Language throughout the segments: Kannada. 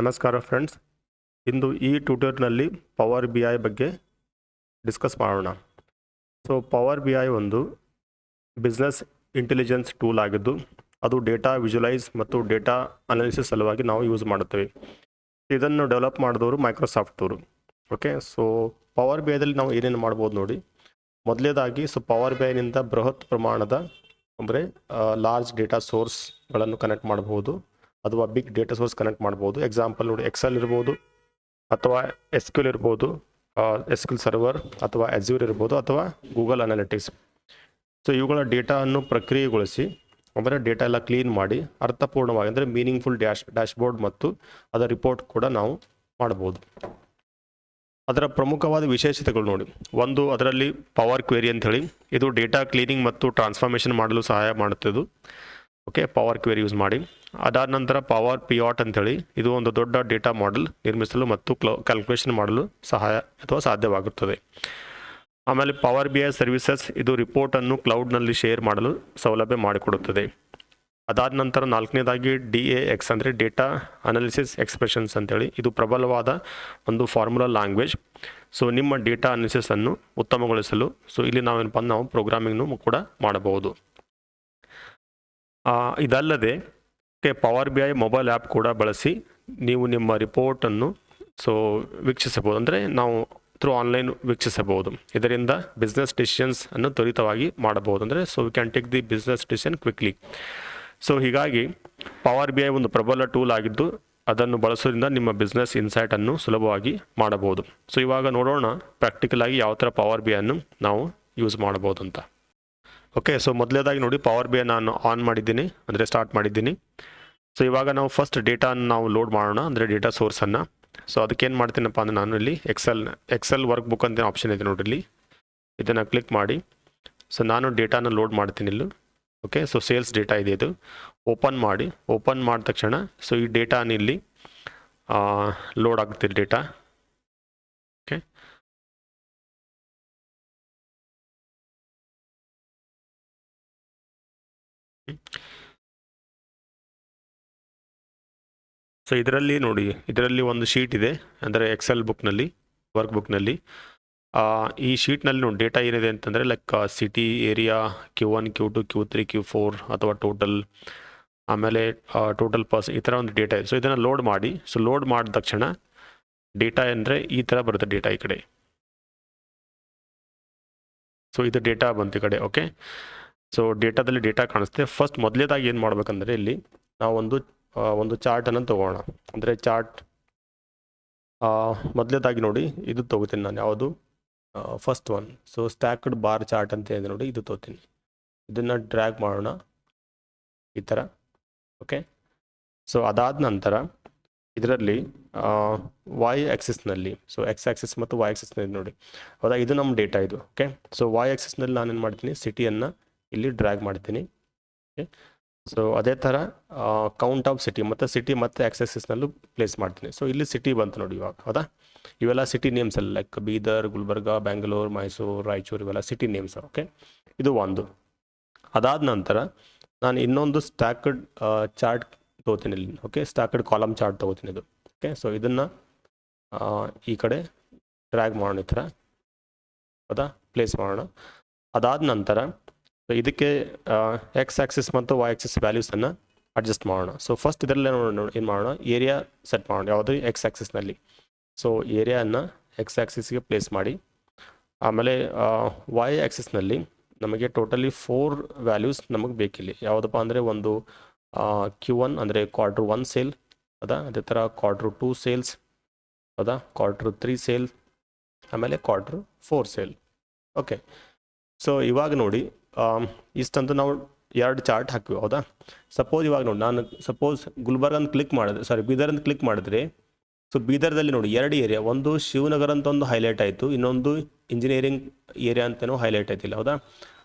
ನಮಸ್ಕಾರ ಫ್ರೆಂಡ್ಸ್ ಇಂದು ಈ ಟ್ಯೂಟರ್ನಲ್ಲಿ ಪವರ್ ಬಿ ಐ ಬಗ್ಗೆ ಡಿಸ್ಕಸ್ ಮಾಡೋಣ. ಸೊ ಪವರ್ ಬಿ ಐ ಒಂದು ಬಿಸ್ನೆಸ್ ಇಂಟೆಲಿಜೆನ್ಸ್ ಟೂಲ್ ಆಗಿದ್ದು, ಅದು ಡೇಟಾ ವಿಜುವಲೈಸ್ ಮತ್ತು ಡೇಟಾ ಅನಾಲಿಸಿಸ್ ಸಲುವಾಗಿ ನಾವು ಯೂಸ್ ಮಾಡುತ್ತೇವೆ. ಇದನ್ನು ಡೆವಲಪ್ ಮಾಡಿದವರು ಮೈಕ್ರೋಸಾಫ್ಟ್ ಅವರು ಓಕೆ ಸೊ ಪವರ್ ಬಿ ಐದಲ್ಲಿ ನಾವು ಏನೇನು ಮಾಡ್ಬೋದು ನೋಡಿ. ಮೊದಲೇದಾಗಿ ಸೊ ಪವರ್ ಬಿ ಐನಿಂದ ಬೃಹತ್ ಪ್ರಮಾಣದ, ಅಂದರೆ ಲಾರ್ಜ್ ಡೇಟಾ ಸೋರ್ಸ್ಗಳನ್ನು ಕನೆಕ್ಟ್ ಮಾಡಬಹುದು ಅಥವಾ ಬಿಗ್ ಡೇಟಾ ಸೋರ್ಸ್ ಕನೆಕ್ಟ್ ಮಾಡ್ಬೋದು. ಎಕ್ಸಾಂಪಲ್ ನೋಡಿ ಎಕ್ಸೆಲ್ ಇರ್ಬೋದು, ಅಥವಾ ಎಸ್ ಕ್ಯೂಲ್ ಇರ್ಬೋದು ಎಸ್ ಕ್ಯೂಲ್ ಸರ್ವರ್ ಅಥವಾ ಎಜ್ಯೂರ್ ಇರ್ಬೋದು, ಅಥವಾ ಗೂಗಲ್ ಅನಾಲಿಟಿಕ್ಸ್ ಸೊ ಇವುಗಳ ಡೇಟಾವನ್ನು ಪ್ರಕ್ರಿಯೆಗೊಳಿಸಿ, ಅಂದರೆ ಡೇಟಾ ಎಲ್ಲ ಕ್ಲೀನ್ ಮಾಡಿ, ಅರ್ಥಪೂರ್ಣವಾಗಿ, ಅಂದರೆ ಮೀನಿಂಗ್ಫುಲ್ ಡ್ಯಾಶ್ ಡ್ಯಾಶ್ಬೋರ್ಡ್ ಮತ್ತು ಅದರ ರಿಪೋರ್ಟ್ ಕೂಡ ನಾವು ಮಾಡ್ಬೋದು. ಅದರ ಪ್ರಮುಖವಾದ ವಿಶೇಷತೆಗಳು ನೋಡಿ. ಒಂದು, ಅದರಲ್ಲಿ ಪವರ್ ಕ್ವೇರಿ ಅಂತ ಹೇಳಿ ಇದು ಡೇಟಾ ಕ್ಲೀನಿಂಗ್ ಮತ್ತು ಟ್ರಾನ್ಸ್ಫಾರ್ಮೇಷನ್ ಮಾಡಲು ಸಹಾಯ ಮಾಡುತ್ತಿದ್ದು. ಓಕೆ ಪವರ್ ಕ್ವೇರಿ ಯೂಸ್ ಮಾಡಿ. ಅದಾದ ನಂತರ ಪವರ್ ಪಿಯಾಟ್ ಅಂತೇಳಿ ಇದು ಒಂದು ದೊಡ್ಡ ಡೇಟಾ ಮಾಡೆಲ್ ನಿರ್ಮಿಸಲು ಮತ್ತು ಕ್ಲೋ ಕ್ಯಾಲ್ಕುಲೇಷನ್ ಮಾಡಲು ಸಹಾಯ ಅಥವಾ ಸಾಧ್ಯವಾಗುತ್ತದೆ. ಆಮೇಲೆ ಪವರ್ ಬಿ ಐ ಸರ್ವಿಸಸ್ ಇದು ರಿಪೋರ್ಟನ್ನು ಕ್ಲೌಡ್ನಲ್ಲಿ ಶೇರ್ ಮಾಡಲು ಸೌಲಭ್ಯ ಮಾಡಿಕೊಡುತ್ತದೆ. ಅದಾದ ನಂತರ ನಾಲ್ಕನೇದಾಗಿ ಡಿ ಎ ಎಕ್ಸ್ ಅಂದರೆ ಡೇಟಾ ಅನಾಲಿಸಿಸ್ ಎಕ್ಸ್ಪ್ರೆಷನ್ಸ್ ಅಂತೇಳಿ ಇದು ಪ್ರಬಲವಾದ ಒಂದು ಫಾರ್ಮುಲಾ ಲ್ಯಾಂಗ್ವೇಜ್ ಸೊ ನಿಮ್ಮ ಡೇಟಾ ಅನಾಲಿಸಿಸನ್ನು ಉತ್ತಮಗೊಳಿಸಲು ಸೊ ಇಲ್ಲಿ ನಾವೇನಪ್ಪ, ನಾವು ಪ್ರೋಗ್ರಾಮಿಂಗ್ನು ಕೂಡ ಮಾಡಬಹುದು. ಇದಲ್ಲದೆ power B I mobile app ಕೂಡ ಬಳಸಿ ನೀವು ನಿಮ್ಮ ರಿಪೋರ್ಟನ್ನು ಸೊ ವೀಕ್ಷಿಸಬಹುದು. ಅಂದರೆ ನಾವು ಥ್ರೂ ಆನ್ಲೈನ್ ವೀಕ್ಷಿಸಬಹುದು. ಇದರಿಂದ ಬಿಸ್ನೆಸ್ ಡಿಸಿಷನ್ಸ್ ಅನ್ನು ತ್ವರಿತವಾಗಿ ಮಾಡಬಹುದು. ಅಂದರೆ so we can take the business decision quickly so ಹೀಗಾಗಿ ಪವರ್ ಬಿ ಐ ಒಂದು ಪ್ರಬಲ ಟೂಲ್ ಆಗಿದ್ದು, ಅದನ್ನು ಬಳಸೋದ್ರಿಂದ ನಿಮ್ಮ ಬಿಸ್ನೆಸ್ ಇನ್ಸೈಟನ್ನು ಸುಲಭವಾಗಿ ಮಾಡಬಹುದು. ಸೊ ಇವಾಗ ನೋಡೋಣ ಪ್ರಾಕ್ಟಿಕಲ್ ಆಗಿ ಯಾವ ಥರ ಪವರ್ ಬಿ ಅನ್ನು ನಾವು ಯೂಸ್ ಮಾಡಬಹುದು ಅಂತ. ಓಕೆ ಸೊ ಮೊದಲೇದಾಗಿ ನೋಡಿ ಪವರ್ ಬಿ ನಾನು ಆನ್ ಮಾಡಿದ್ದೀನಿ, ಅಂದರೆ ಸ್ಟಾರ್ಟ್ ಮಾಡಿದ್ದೀನಿ. ಸೊ ಇವಾಗ ನಾವು ಫಸ್ಟ್ ಡೇಟಾನ ನಾವು ಲೋಡ್ ಮಾಡೋಣ, ಅಂದರೆ ಡೇಟಾ ಸೋರ್ಸನ್ನು ಸೊ ಅದಕ್ಕೇನು ಮಾಡ್ತೀನಪ್ಪ ಅಂದರೆ ನಾನು ಇಲ್ಲಿ ಎಕ್ಸೆಲ್ ಎಕ್ಸೆಲ್ ವರ್ಕ್ ಬುಕ್ ಅಂತ ಆಪ್ಷನ್ ಇದೆ ನೋಡಿ ಇಲ್ಲಿ. ಇದನ್ನು ಕ್ಲಿಕ್ ಮಾಡಿ. ಸೊ ನಾನು ಡೇಟಾನ ಲೋಡ್ ಮಾಡ್ತೀನಿ ಇಲ್ಲಿ. ಓಕೆ ಸೊ ಸೇಲ್ಸ್ ಡೇಟಾ ಇದೆ ಇದು. ಓಪನ್ ಮಾಡಿ. ಓಪನ್ ಮಾಡಿದ ತಕ್ಷಣ ಸೊ ಈ ಡೇಟಾನ ಇಲ್ಲಿ ಲೋಡ್ ಆಗ್ತಿದೆ ಡೇಟಾ ಸೊ ಇದರಲ್ಲಿ ನೋಡಿ, ಇದರಲ್ಲಿ ಒಂದು ಶೀಟ್ ಇದೆ, ಅಂದರೆ ಎಕ್ಸೆಲ್ ಬುಕ್ನಲ್ಲಿ ವರ್ಕ್ ಬುಕ್ನಲ್ಲಿ ಈ ಶೀಟ್ನಲ್ಲಿ ನೋಡಿ ಡೇಟಾ ಏನಿದೆ ಅಂತಂದರೆ like city area Q one Q two Q three Q four ಅಥವಾ ಟೋಟಲ್ ಆಮೇಲೆ ಟೋಟಲ್ ಪರ್ಸ್ ಈ ಥರ ಒಂದು ಡೇಟಾ ಇದೆ. ಸೊ ಇದನ್ನು ಲೋಡ್ ಮಾಡಿ ಸೊ ಲೋಡ್ ಮಾಡಿದ ತಕ್ಷಣ ಡೇಟಾ ಅಂದರೆ ಈ ಥರ ಬರುತ್ತೆ ಡೇಟಾ ಈ ಕಡೆ. ಸೊ ಇದು ಡೇಟಾ ಬಂತು ಈ ಕಡೆ ಓಕೆ ಸೊ ಡೇಟಾದಲ್ಲಿ ಡೇಟಾ ಕಾಣಿಸುತ್ತೆ ಫಸ್ಟ್ ಮೊದಲೇದಾಗಿ ಏನು ಮಾಡಬೇಕಂದ್ರೆ ಇಲ್ಲಿ ನಾವು ಒಂದು ಒಂದು ಚಾರ್ಟನ್ನು ತೊಗೋಣ. ಅಂದರೆ ಚಾರ್ಟ್ ಮೊದಲೇದಾಗಿ ನೋಡಿ, ಇದು ತೊಗೋತೀನಿ ನಾನು ಯಾವುದು? First one so stacked bar chart ಅಂತ ಇದೆ ನೋಡಿ, ಇದು ತೊಗೋತೀನಿ. ಇದನ್ನು ಡ್ರ್ಯಾಗ್ ಮಾಡೋಣ. ಈ ಥರ ಓಕೆ ಸೊ ಅದಾದ ನಂತರ ಇದರಲ್ಲಿ ವೈ ಆಕ್ಸಿಸ್ನಲ್ಲಿ ಸೊ ಎಕ್ಸ್ ಆಕ್ಸಿಸ್ ಮತ್ತು ವೈ ಆಕ್ಸಿಸ್ನಲ್ಲಿ ನೋಡಿ. ಹೌದಾ ಇದು ನಮ್ಮ ಡೇಟಾ ಇದು. ಓಕೆ ಸೊ ವೈ ಆಕ್ಸಿಸ್ನಲ್ಲಿ ನಾನೇನು ಮಾಡ್ತೀನಿ? ಸಿಟಿಯನ್ನು ಇಲ್ಲಿ ಡ್ರ್ಯಾಗ್ ಮಾಡ್ತೀನಿ. ಓಕೆ ಸೊ ಅದೇ ಥರ ಕೌಂಟ್ ಆಫ್ ಸಿಟಿ ಮತ್ತು ಸಿಟಿ ಮತ್ತು ಆಕ್ಸೆಸಿಸ್ನಲ್ಲೂ ಪ್ಲೇಸ್ ಮಾಡ್ತೀನಿ. ಸೊ ಇಲ್ಲಿ ಸಿಟಿ ಬಂತು ನೋಡಿ ಇವಾಗ, ಹೌದಾ? ಇವೆಲ್ಲ ಸಿಟಿ ನೇಮ್ಸ್ ಅಲ್ಲಿ ಲೈಕ್ ಬೀದರ್, ಗುಲ್ಬರ್ಗ ಬ್ಯಾಂಗ್ಳೂರು ಮೈಸೂರು ರಾಯಚೂರು ಇವೆಲ್ಲ ಸಿಟಿ ನೇಮ್ಸ್ ಓಕೆ ಇದು ಒಂದು. ಅದಾದ ನಂತರ ನಾನು ಇನ್ನೊಂದು ಸ್ಟ್ಯಾಕಡ್ ಚಾರ್ಟ್ ತೊಗೋತೀನಿ ಇಲ್ಲಿ ಓಕೆ ಸ್ಟ್ಯಾಕಡ್ ಕಾಲಮ್ ಚಾರ್ಟ್ ತೊಗೋತೀನಿ ಇದು ಓಕೆ ಸೊ ಇದನ್ನು ಈ ಕಡೆ ಡ್ರ್ಯಾಗ್ ಮಾಡೋಣ ಈ ಥರ ಹೌದಾ? ಪ್ಲೇಸ್ ಮಾಡೋಣ. ಅದಾದ ನಂತರ ಸೊ ಇದಕ್ಕೆ ಎಕ್ಸ್ ಆಕ್ಸಿಸ್ ಮತ್ತು ವೈ ಆಕ್ಸಿಸ್ ವ್ಯಾಲ್ಯೂಸನ್ನು ಅಡ್ಜಸ್ಟ್ ಮಾಡೋಣ. ಸೊ ಫಸ್ಟ್ ಇದರಲ್ಲೇ ಏನು ಮಾಡೋಣ ಏರಿಯಾ ಸೆಟ್ ಮಾಡೋಣ. ಯಾವುದು? ಎಕ್ಸ್ ಆಕ್ಸಿಸ್ನಲ್ಲಿ ಸೊ ಏರಿಯಾನ ಎಕ್ಸ್ ಆಕ್ಸಿಸ್ಗೆ ಪ್ಲೇಸ್ ಮಾಡಿ. ಆಮೇಲೆ ವೈ ಆಕ್ಸಿಸ್ನಲ್ಲಿ ನಮಗೆ ಟೋಟಲಿ ಫೋರ್ ವ್ಯಾಲ್ಯೂಸ್ ನಮಗೆ ಬೇಕಿಲ್ಲಿ. ಯಾವುದಪ್ಪ ಅಂದರೆ ಒಂದು ಕ್ಯೂ ಒನ್ ಅಂದರೆ ಕ್ವಾರ್ಟ್ರ್ ಒನ್ ಸೇಲ್ ಅದ? ಅದೇ ಥರ ಕ್ವಾರ್ಟ್ರ್ ಟೂ ಸೇಲ್ಸ್ ಅದ? ಕ್ವಾರ್ಟ್ರ್ ತ್ರೀ ಸೇಲ್ ಆಮೇಲೆ quarter four sale okay so ಇವಾಗ ನೋಡಿ ಇಷ್ಟಂತೂ ನಾವು ಎರಡು ಚಾರ್ಟ್ ಹಾಕಿವಿ ಹೌದಾ? ಸಪೋಸ್ ಇವಾಗ ನೋಡಿ, ನಾನು ಸಪೋಸ್ ಗುಲ್ಬರ್ಗ ಅಂತ ಕ್ಲಿಕ್ ಮಾಡಿದ್ರೆ ಸಾರಿ ಬೀದರ್ ಅಂತ ಕ್ಲಿಕ್ ಮಾಡಿದ್ರೆ ಸೊ ಬೀದರ್ದಲ್ಲಿ ನೋಡಿ ಎರಡು ಏರಿಯಾ ಒಂದು ಶಿವನಗರ ಅಂತ ಒಂದು ಹೈಲೈಟ್ ಆಯಿತು, ಇನ್ನೊಂದು ಇಂಜಿನಿಯರಿಂಗ್ ಏರಿಯಾ ಅಂತೇನೋ ಹೈಲೈಟ್ ಆಯ್ತಿಲ್ಲ, ಹೌದಾ?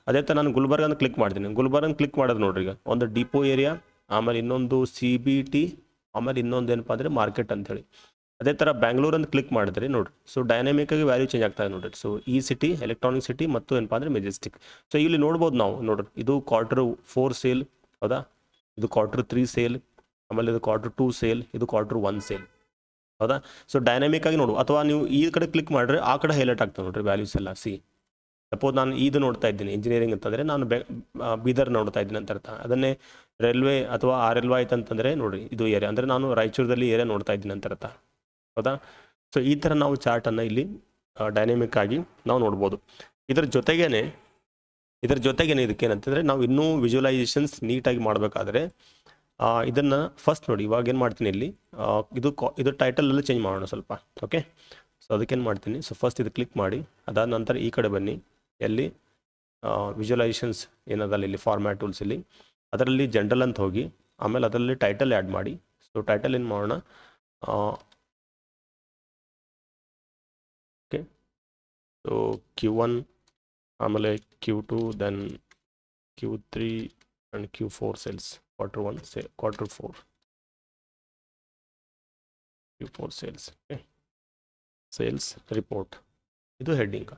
ಅದೇ ಥರ ನಾನು ಗುಲ್ಬರ್ಗ ಅಂತ ಕ್ಲಿಕ್ ಮಾಡ್ತೀನಿ ಗುಲ್ಬರ್ಗ ಅಂತ ಕ್ಲಿಕ್ ಮಾಡೋದು ನೋಡ್ರಿ ಈಗ, ಒಂದು ಡಿಪೋ ಏರಿಯಾ ಆಮೇಲೆ ಇನ್ನೊಂದು ಸಿ ಬಿ ಟಿ ಆಮೇಲೆ ಇನ್ನೊಂದು ಏನಪ್ಪ ಅಂದರೆ ಮಾರ್ಕೆಟ್ ಅಂತೇಳಿ ಅದೇ ಥರ ಬ್ಯಾಂಗ್ಳೂರ್ ಅಂತ ಕ್ಲಿಕ್ ಮಾಡಿದ್ರೆ ನೋಡ್ರಿ. ಸೊ ಡೈನಾಮಿಕ್ ಆಗಿ ವ್ಯಾಲ್ಯೂ ಚೇಂಜ್ ಆಗ್ತಾ ಇದೆ ನೋಡ್ರಿ. ಸೊ ಈ ಸಿಟಿ ಎಲೆಕ್ಟ್ರಾನಿಕ್ ಸಿಟಿ ಮತ್ತು ಏನಪ್ಪ ಅಂದರೆ ಮೆಜೆಸ್ಟಿಕ್ ಸೊ ಇಲ್ಲಿ ನೋಡ್ಬೋದು ನಾವು, ನೋಡ್ರಿ. ಇದು ಕ್ವಾರ್ಟರ್ ಫೋರ್ ಸೇಲ್ ಹೌದಾ? ಇದು ಕ್ವಾರ್ಟರ್ ತ್ರೀ ಸೇಲ್ ಆಮೇಲೆ ಇದು ಕ್ವಾರ್ಟರ್ ಟೂ ಸೇಲ್ ಇದು ಕ್ವಾರ್ಟರ್ ಒನ್ ಸೇಲ್ ಹೌದಾ? ಸೊ ಡೈನಾಮಿಕ್ ಆಗಿ ನೋಡು ಅಥವಾ ನೀವು ಈ ಕಡೆ ಕ್ಲಿಕ್ ಮಾಡಿದ್ರೆ ಆ ಕಡೆ ಹೈಲೈಟ್ ಆಗ್ತದೆ ನೋಡ್ರಿ ವ್ಯಾಲ್ಯೂಸ್ ಎಲ್ಲ. ಸಿ ಸಪೋಸ್ ನಾನು ಇದು ನೋಡ್ತಾ ಇದ್ದೀನಿ ಇಂಜಿನಿಯರಿಂಗ್ ಅಂತಂದರೆ ನಾನು ಬೆ ಬೀದರ್ ನೋಡ್ತಾ ಇದ್ದೀನಿ ಅಂತ ಅರ್ಥ. ಅದನ್ನೇ ರೈಲ್ವೆ ಅಥವಾ ಆರ್ ಎಲ್ ಆಯ್ತು ಅಂತಂದರೆ ನೋಡಿರಿ, ಇದು ಏರಿಯಾ ಅಂದರೆ ನಾನು ರಾಯಚೂರದಲ್ಲಿ ಏರಿಯಾ ನೋಡ್ತಾ ಇದ್ದೀನಿ ಅಂತ ಅರ್ಥ. ಹೌದಾ? ಸೊ ಈ ಥರ ನಾವು ಚಾರ್ಟನ್ನು ಇಲ್ಲಿ ಡೈನಾಮಿಕ್ ಆಗಿ ನಾವು ನೋಡ್ಬೋದು. ಇದರ ಜೊತೆಗೇನೆ ಇದರ ಜೊತೆಗೇನೆ ಇದಕ್ಕೇನಂತಂದರೆ, ನಾವು ಇನ್ನೂ ವಿಜುವಲೈಸೇಷನ್ಸ್ ನೀಟಾಗಿ ಮಾಡಬೇಕಾದ್ರೆ ಇದನ್ನು ಫಸ್ಟ್ ನೋಡಿ, ಇವಾಗ ಏನು ಮಾಡ್ತೀನಿ ಇಲ್ಲಿ ಇದು ಇದು ಟೈಟಲಲ್ಲಿ ಚೇಂಜ್ ಮಾಡೋಣ ಸ್ವಲ್ಪ ಓಕೆ ಸೊ ಅದಕ್ಕೇನು ಮಾಡ್ತೀನಿ? ಸೊ ಫಸ್ಟ್ ಇದು ಕ್ಲಿಕ್ ಮಾಡಿ, ಅದಾದ ನಂತರ ಈ ಕಡೆ ಬನ್ನಿ, ಎಲ್ಲಿ ವಿಜುವಲೈಸೇಷನ್ಸ್ ಏನದಲ್ಲ ಇಲ್ಲಿ ಫಾರ್ಮ್ಯಾಟ್ ಟೂಲ್ಸ್ ಇಲ್ಲಿ, ಅದರಲ್ಲಿ ಜನರಲ್ ಅಂತ ಹೋಗಿ, ಆಮೇಲೆ ಅದರಲ್ಲಿ ಟೈಟಲ್ ಆ್ಯಡ್ ಮಾಡಿ ಸೊ ಟೈಟಲ್ ಏನು ಮಾಡೋಣ ಓಕೆ ಸೊ ಕ್ಯೂ ಒನ್ ಆಮೇಲೆ Q two then Q three and Q four sales quarter one say quarter four Q four sales okay sales report ಇದು ಹೆಡ್ಡಿಂಗ್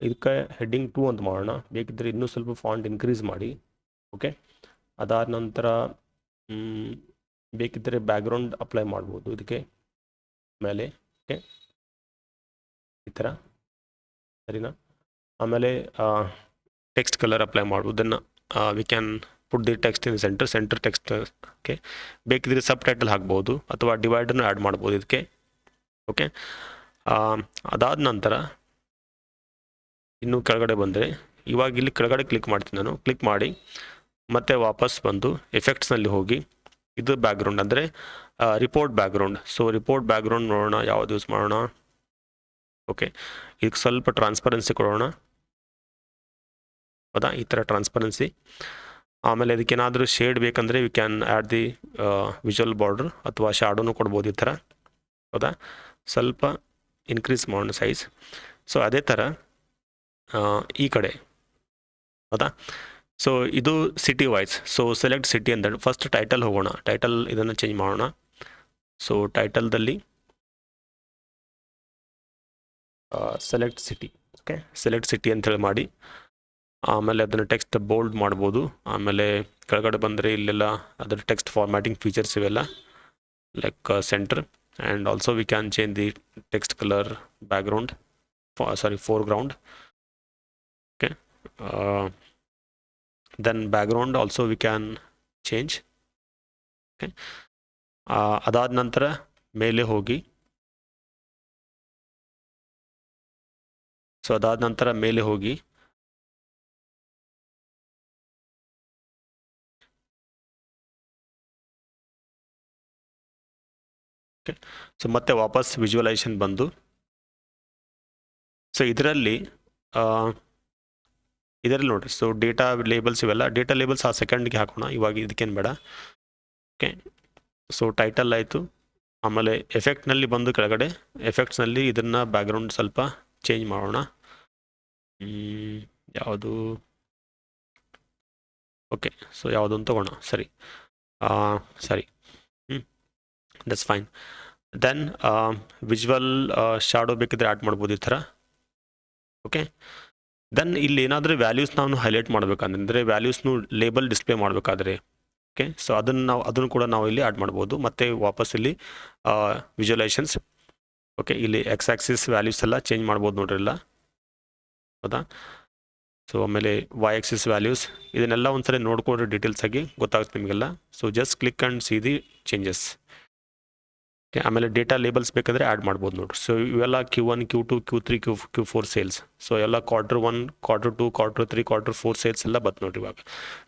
ಇದಕ್ಕೆ ಹೆಡ್ಡಿಂಗ್ ಟೂ ಅಂತ ಮಾಡೋಣ. ಬೇಕಿದ್ದರೆ ಇನ್ನೂ ಸ್ವಲ್ಪ ಫಾಂಟ್ ಇನ್ಕ್ರೀಸ್ ಮಾಡಿ ಓಕೆ ಅದಾದ ನಂತರ ಬೇಕಿದ್ದರೆ ಬ್ಯಾಕ್ಗ್ರೌಂಡ್ ಅಪ್ಲೈ ಮಾಡ್ಬೋದು ಇದಕ್ಕೆ. ಮೇಲೆ ಓಕೆ ಈ ಥರ. ಸರಿನಾ? ಆಮೇಲೆ text colour apply ಮಾಡ್ಬೋದನ್ನು we can put the text in centre centre text okay ಬೇಕಿದ್ರೆ ಸಬ್ ಟೈಟಲ್ ಹಾಕ್ಬೋದು ಅಥವಾ ಡಿವೈಡರ್ನ ಆ್ಯಡ್ ಮಾಡ್ಬೋದು ಇದಕ್ಕೆ ಓಕೆ ಅದಾದ ನಂತರ, ಇನ್ನು ಕೆಳಗಡೆ ಬಂದರೆ, ಇವಾಗ ಇಲ್ಲಿ ಕೆಳಗಡೆ ಕ್ಲಿಕ್ ಮಾಡ್ತೀನಿ ನಾನು. ಕ್ಲಿಕ್ ಮಾಡಿ, ಮತ್ತೆ ವಾಪಸ್ ಬಂದು ಎಫೆಕ್ಟ್ಸ್ನಲ್ಲಿ ಹೋಗಿ, ಇದು ಬ್ಯಾಕ್ಗ್ರೌಂಡ್ ಅಂದರೆ report background so report background ನೋಡೋಣ, ಯಾವ್ದು ಯೂಸ್ ಮಾಡೋಣ? ಓಕೆ ಇದಕ್ಕೆ ಸ್ವಲ್ಪ ಟ್ರಾನ್ಸ್ಪರೆನ್ಸಿ ಕೊಡೋಣ. ಹೌದಾ? ಈ ಥರ ಟ್ರಾನ್ಸ್ಪರೆನ್ಸಿ ಆಮೇಲೆ ಅದಕ್ಕೇನಾದರೂ ಶೇಡ್ ಬೇಕಂದರೆ we can add the visual border ಅಥವಾ ಶಾಡೋನು ಕೊಡ್ಬೋದು ಈ ಥರ ಹೌದಾ? ಸ್ವಲ್ಪ ಇನ್ಕ್ರೀಸ್ ಮಾಡೋಣ ಸೈಜ್ ಸೊ ಅದೇ ಥರ ಈ ಕಡೆ. ಹೌದಾ? ಸೊ ಇದು city wise so select city ಅಂತ ಫಸ್ಟ್ ಟೈಟಲ್ ಹೋಗೋಣ. ಟೈಟಲ್ ಇದನ್ನು ಚೇಂಜ್ ಮಾಡೋಣ. So ಟೈಟಲ್ದಲ್ಲಿ select city okay select city ಅಂತೇಳಿ ಮಾಡಿ, ಆಮೇಲೆ ಅದನ್ನು ಟೆಕ್ಸ್ಟ್ ಬೋಲ್ಡ್ ಮಾಡ್ಬೋದು. ಆಮೇಲೆ ಕೆಳಗಡೆ ಬಂದರೆ ಇಲ್ಲೆಲ್ಲ ಅದರ ಟೆಕ್ಸ್ಟ್ ಫಾರ್ಮ್ಯಾಟಿಂಗ್ ಫೀಚರ್ಸ್ ಇವೆಲ್ಲ like centre and also we can change the text colour background sorry foreground okay then background also we can change okay ಅದಾದ ನಂತರ ಮೇಲೆ ಹೋಗಿ ಸೊ ಅದಾದ ನಂತರ ಮೇಲೆ ಹೋಗಿ. ಸೊ ಮತ್ತೆ ವಾಪಸ್ ವಿಜುವಲೈಸೇಷನ್ ಬಂದು. ಸೊ ಇದರಲ್ಲಿ ಇದರಲ್ಲಿ ನೋಡಿರಿ. ಸೊ ಡೇಟಾ ಲೇಬಲ್ಸ್ ಇವೆಲ್ಲ ಡೇಟಾ ಲೇಬಲ್ಸ್ ಆ ಸೆಕೆಂಡ್ಗೆ ಹಾಕೋಣ. ಇವಾಗ ಇದಕ್ಕೇನು ಬೇಡ. ಓಕೆ ಸೊ ಟೈಟಲ್ ಆಯಿತು. ಆಮೇಲೆ ಎಫೆಕ್ಟ್ನಲ್ಲಿ ಬಂದು ಕೆಳಗಡೆ ಎಫೆಕ್ಟ್ಸ್ನಲ್ಲಿ ಇದನ್ನು ಬ್ಯಾಕ್ಗ್ರೌಂಡ್ ಸ್ವಲ್ಪ ಚೇಂಜ್ ಮಾಡೋಣ. ಯಾವುದು? ಓಕೆ ಸೊ ಯಾವುದೊಂದು ತಗೋಣ. ಸರಿ. ಸರಿ. ಹ್ಞೂ that's fine then visual shadow ಬೇಕಿದ್ರೆ ಆ್ಯಡ್ ಮಾಡ್ಬೋದು ಈ ಥರ. ಓಕೆ ದೆನ್ ಇಲ್ಲಿ ಏನಾದರೂ ವ್ಯಾಲ್ಯೂಸ್ ನಾವು ಹೈಲೈಟ್ ಮಾಡಬೇಕಂದ್ರೆ ವ್ಯಾಲ್ಯೂಸ್ನು ಲೇಬಲ್ ಡಿಸ್ಪ್ಲೇ ಮಾಡಬೇಕಾದ್ರೆ. ಓಕೆ ಸೊ ಅದನ್ನು ನಾವು, ಅದನ್ನು ಕೂಡ ನಾವು ಇಲ್ಲಿ ಆ್ಯಡ್ ಮಾಡ್ಬೋದು. ಮತ್ತು ವಾಪಸ್ ಇಲ್ಲಿ ವಿಜುವಲೈಸೇಷನ್ಸ್ ಓಕೆ ಇಲ್ಲಿ ಎಕ್ಸ್ ಆಕ್ಸಿಸ್ ವ್ಯಾಲ್ಯೂಸ್ ಎಲ್ಲ ಚೇಂಜ್ ಮಾಡ್ಬೋದು ನೋಡ್ರಿ ಎಲ್ಲ. ಹೌದಾ ಸೊ ಆಮೇಲೆ ವೈ ಎಕ್ಸಿಸ್ ವ್ಯಾಲ್ಯೂಸ್ ಇದನ್ನೆಲ್ಲ ಒಂದ್ಸರಿ ನೋಡ್ಕೊಂಡ್ರೆ ಡೀಟೇಲ್ಸ್ ಆಗಿ ಗೊತ್ತಾಗುತ್ತೆ ನಿಮಗೆಲ್ಲ. So just click and see the changes okay ಆಮೇಲೆ ಡೇಟಾ ಲೇಬಲ್ಸ್ ಬೇಕಂದರೆ ಆ್ಯಡ್ ಮಾಡ್ಬೋದು ನೋಡ್ರಿ. ಸೊ ಇವೆಲ್ಲ Q one Q two Q three Q Q four sales so ಎಲ್ಲ quarter one quarter two quarter three quarter four sales ಎಲ್ಲ ಬತ್ತು ನೋಡ್ರಿ ಇವಾಗ.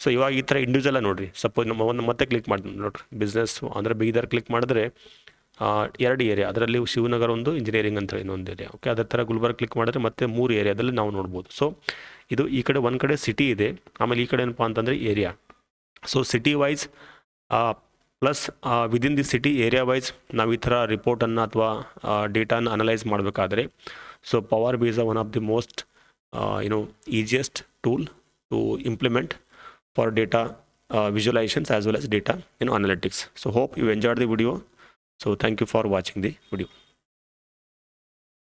ಸೊ ಇವಾಗ ಈ ಥರ ಇಂಡಿವಿಜುವಲ್ ನೋಡಿರಿ. ಸಪೋಸ್ ನಮ್ಮ ಒಂದು ಮತ್ತೆ ಕ್ಲಿಕ್ ಮಾಡಿ ನೋಡ್ರಿ. ಬಿಸ್ನೆಸ್ ಅಂದರೆ ಬೀದರ್ ಕ್ಲಿಕ್ ಮಾಡಿದ್ರೆ ಎರಡು ಏರಿಯಾ ಅದರಲ್ಲಿ ಶಿವನಗರ ಒಂದು ಇಂಜಿನಿಯರಿಂಗ್ ಅಂತ ಇನ್ನೊಂದು ಏರಿಯಾ ಓಕೆ ಅದೇ ಥರ ಗುಲ್ಬರ್ಗ ಕ್ಲಿಕ್ ಮಾಡಿದ್ರೆ ಮತ್ತೆ ಮೂರು ಏರಿಯಾದಲ್ಲಿ ನಾವು ನೋಡ್ಬೋದು. ಸೊ ಇದು ಈ ಕಡೆ ಒಂದು ಕಡೆ ಸಿಟಿ ಇದೆ. ಆಮೇಲೆ ಈ ಕಡೆ ಏನಪ್ಪ ಅಂತಂದರೆ area so city wise plus within the city area wise ನಾವು ಈ ಥರ ರಿಪೋರ್ಟನ್ನು ಅಥವಾ ಡೇಟಾನ ಅನಲೈಸ್ ಮಾಡಬೇಕಾದ್ರೆ so power B's one of the most you know easiest tool to implement for data visualisations as well as data you analytics so hope you enjoyed the the so thank you for watching the video